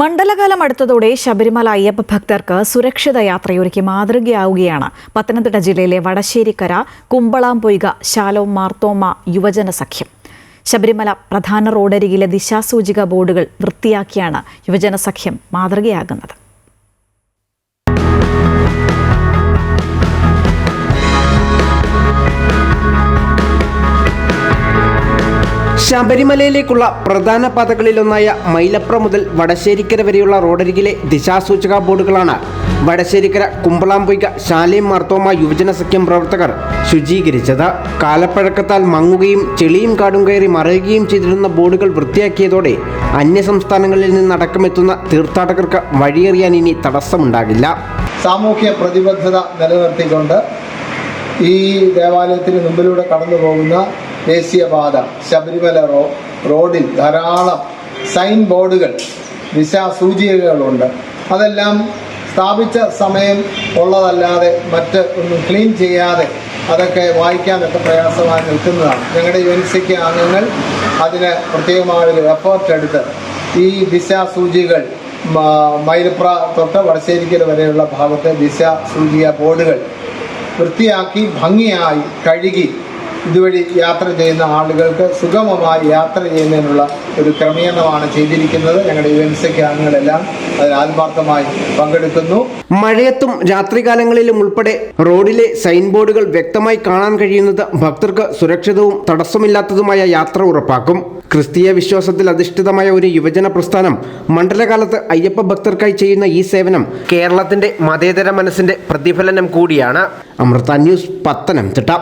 മണ്ഡലകാലം അടുത്തതോടെ ശബരിമല അയ്യപ്പ ഭക്തർക്ക് സുരക്ഷിത യാത്രയൊരുക്കി മാതൃകയാവുകയാണ്. പത്തനംതിട്ട ജില്ലയിലെ വടശ്ശേരിക്കര കുമ്പളാംപൊയ്ക ശാലോം മാർത്തോമ യുവജന സഖ്യം. ശബരിമല പ്രധാന റോഡരികിലെ ദിശാസൂചിക ബോർഡുകൾ വൃത്തിയാക്കിയാണ് യുവജന സഖ്യം മാതൃകയാകുന്നത്. ശബരിമലയിലേക്കുള്ള പ്രധാന പാതകളിലൊന്നായ മൈലപ്ര മുതൽ വടശ്ശേരിക്കര വരെയുള്ള റോഡരികിലെ ദിശാസൂചക ബോർഡുകളാണ്. വടശ്ശേരിക്കര കുമ്പളാംപൊയ്ക ശാലേം മാർത്തോമ യുവജന സഖ്യം പ്രവർത്തകർ ശുചീകരിച്ചത്. കാലപ്പഴക്കത്താൽ മങ്ങുകയും ചെളിയും കാടും കയറി മറയുകയും ചെയ്തിരുന്ന ബോർഡുകൾ വൃത്തിയാക്കിയതോടെ അന്യസംസ്ഥാനങ്ങളിൽ നിന്നടക്കമെത്തുന്ന തീർത്ഥാടകർക്ക് വഴിയറിയാൻ ഇനി തടസ്സമുണ്ടാകില്ല. സാമൂഹ്യ പ്രതിബദ്ധത നിലനിർത്തിക്കൊണ്ട് ഈ ദേവാലയത്തിന് മുമ്പിലൂടെ കടന്നു പോകുന്ന ദേശീയപാത ശബരിമല റോ റോഡിൽ ധാരാളം സൈൻ ബോർഡുകൾ ദിശാസൂചികകളുണ്ട് അതെല്ലാം സ്ഥാപിച്ച സമയം ഉള്ളതല്ലാതെ മറ്റ് ഒന്നും ക്ലീൻ ചെയ്യാതെ അതൊക്കെ വായിക്കാനൊക്കെ പ്രയാസമായി നിൽക്കുന്നതാണ്. ഞങ്ങളുടെ യു എൻ സിക്ക് അംഗങ്ങൾ അതിന് പ്രത്യേകമായൊരു എഫേർട്ട് എടുത്ത് ഈ ദിശാസൂചികൾ സൂചികൾ മൈലപ്ര തൊട്ട് വടശ്ശേരിക്കൽ വരെയുള്ള ഭാഗത്തെ ദിശ സൂചിക ബോർഡുകൾ വൃത്തിയാക്കി ഭംഗിയായി കഴുകി ഇതുവഴി യാത്ര ചെയ്യുന്ന ആളുകൾക്ക് സുഗമമായി യാത്ര ചെയ്യുന്നതിനുള്ള ഒരു ക്രമീകരണമാണ് ചെയ്തിരിക്കുന്നത്. ഞങ്ങളുടെ യു എൻ സിക്ക് അംഗങ്ങളെല്ലാം അതിൽ ആത്മാർത്ഥമായി പങ്കെടുക്കുന്നു. മഴയത്തും രാത്രികാലങ്ങളിലും ഉൾപ്പെടെ റോഡിലെ സൈൻ ബോർഡുകൾ വ്യക്തമായി കാണാൻ കഴിയുന്നത് ഭക്തർക്ക് സുരക്ഷിതവും തടസ്സമില്ലാത്തതുമായ യാത്ര ഉറപ്പാക്കും. ക്രിസ്തീയ വിശ്വാസത്തിൽ അധിഷ്ഠിതമായ ഒരു യുവജന പ്രസ്ഥാനം മണ്ഡലകാലത്ത് അയ്യപ്പ ഭക്തർക്കായി ചെയ്യുന്ന ഈ സേവനം കേരളത്തിന്റെ മതേതര മനസ്സിന്റെ പ്രതിഫലനം കൂടിയാണ്. അമൃത ന്യൂസ് പത്തനംതിട്ട.